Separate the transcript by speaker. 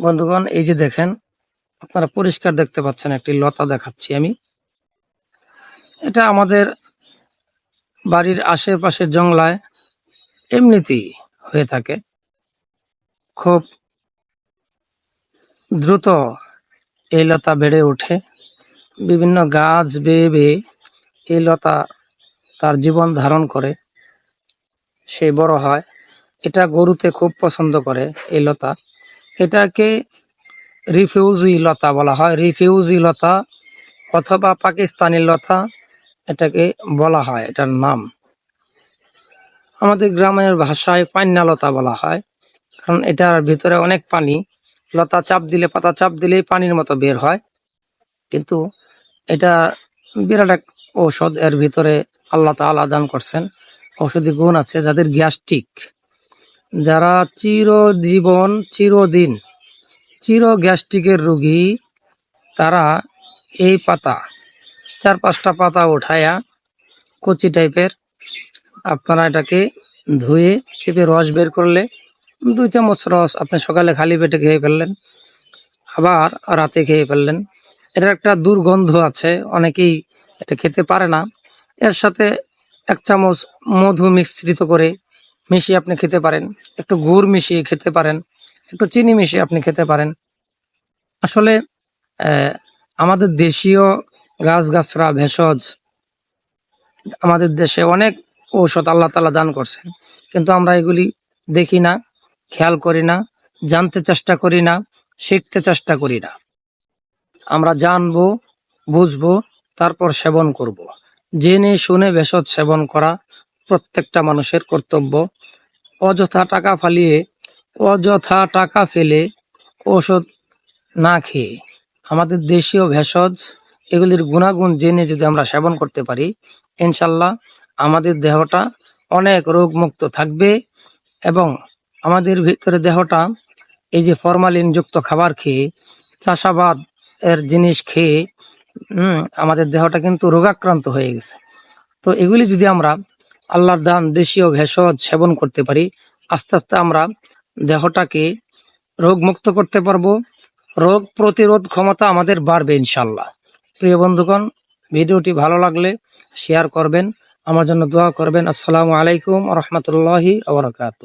Speaker 1: বন্ধুগণ, এই যে দেখেন, আপনারা পরিষ্কার দেখতে পাচ্ছেন একটি লতা দেখাচ্ছি আমি। এটা আমাদের বাড়ির আশেপাশে জংলায় এমনিতেই হয়ে থাকে। খুব দ্রুত এই লতা বেড়ে ওঠে। বিভিন্ন গাছ বেয়ে বেয়ে এই লতা তার জীবন ধারণ করে। সে বড় হয়। এটা গরুতে খুব পছন্দ করে এই লতা। এটাকে রিফিউজি লতা বলা হয়। রিফিউজি লতা অথবা পাকিস্তানি লতা এটাকে বলা হয়, এটার নাম। আমাদের গ্রামের ভাষায় পান্না লতা বলা হয়, কারণ এটার ভিতরে অনেক পানি। লতা চাপ দিলে, পাতা চাপ দিলেই পানির মতো বের হয়। কিন্তু এটা বিরাট এক ঔষধ, এর ভিতরে আল্লাহ তাআলা দান করছেন। ঔষধি গুণ আছে যাদের গ্যাস্ট্রিক। যারা চিরজীবন, চিরদিন চির গ্যাস্ট্রিকের রোগী, তারা এই পাতা চার পাঁচটা পাতা উঠায়া কচি টাইপের, আপনারা এটাকে ধুয়ে চেপে রস বের করলে দুই চামচ রস আপনি সকালে খালি পেটে খেয়ে ফেললেন, আবার রাতে খেয়ে ফেললেন। এটার একটা দুর্গন্ধ আছে, অনেকেই এটা খেতে পারে না। এর সাথে এক চামচ মধু মিশ্রিত করে মিশিয়ে আপনি খেতে পারেন। একটু গুড় মিশিয়ে খেতে পারেন। একটু চিনি মিশিয়ে আপনি খেতে পারেন। আসলে আমাদের দেশীয় গাছগাছরা ভেষজ, আমাদের দেশে অনেক ঔষধ আল্লাহ তালা দান করছেন। কিন্তু আমরা এগুলি দেখি না, খেয়াল করি না, জানতে চেষ্টা করি না, শিখতে চেষ্টা করি না। আমরা জানব, বুঝব, তারপর সেবন করব। জেনে শুনে ভেষজ সেবন করা প্রত্যেকটা মানুষের কর্তব্য। অযথা টাকা ফালিয়ে, অযথা টাকা ফেলে ওষুধ না খেয়ে। আমাদের দেশীয় ভেষজ, এগুলির গুণাগুণ জেনে যদি আমরা সেবন করতে পারি, ইনশাল্লাহ আমাদের দেহটা অনেক রোগমুক্ত থাকবে এবং আমাদের ভিতরে দেহটা এই যে ফরমালিন যুক্ত খাবার খেয়ে, চাষাবাদ এর জিনিস খেয়ে আমাদের দেহটা কিন্তু রোগাক্রান্ত হয়ে গেছে। তো এগুলি যদি আমরা আল্লাহর দান দেশীয় ভেষজ সেবন করতে পারি। আস্তে আস্তে আমরা দেহটাকে রোগ মুক্ত করতে পারব। রোগ প্রতিরোধ ক্ষমতা আমাদের বাড়বে ইনশাল্লাহ প্রিয় বন্ধুগণ, ভিডিওটি ভালো লাগলে শেয়ার করবেন। আমার জন্য দোয়া করবেন। আসসালামু আলাইকুম রহমতুল্লাহি আবরকাত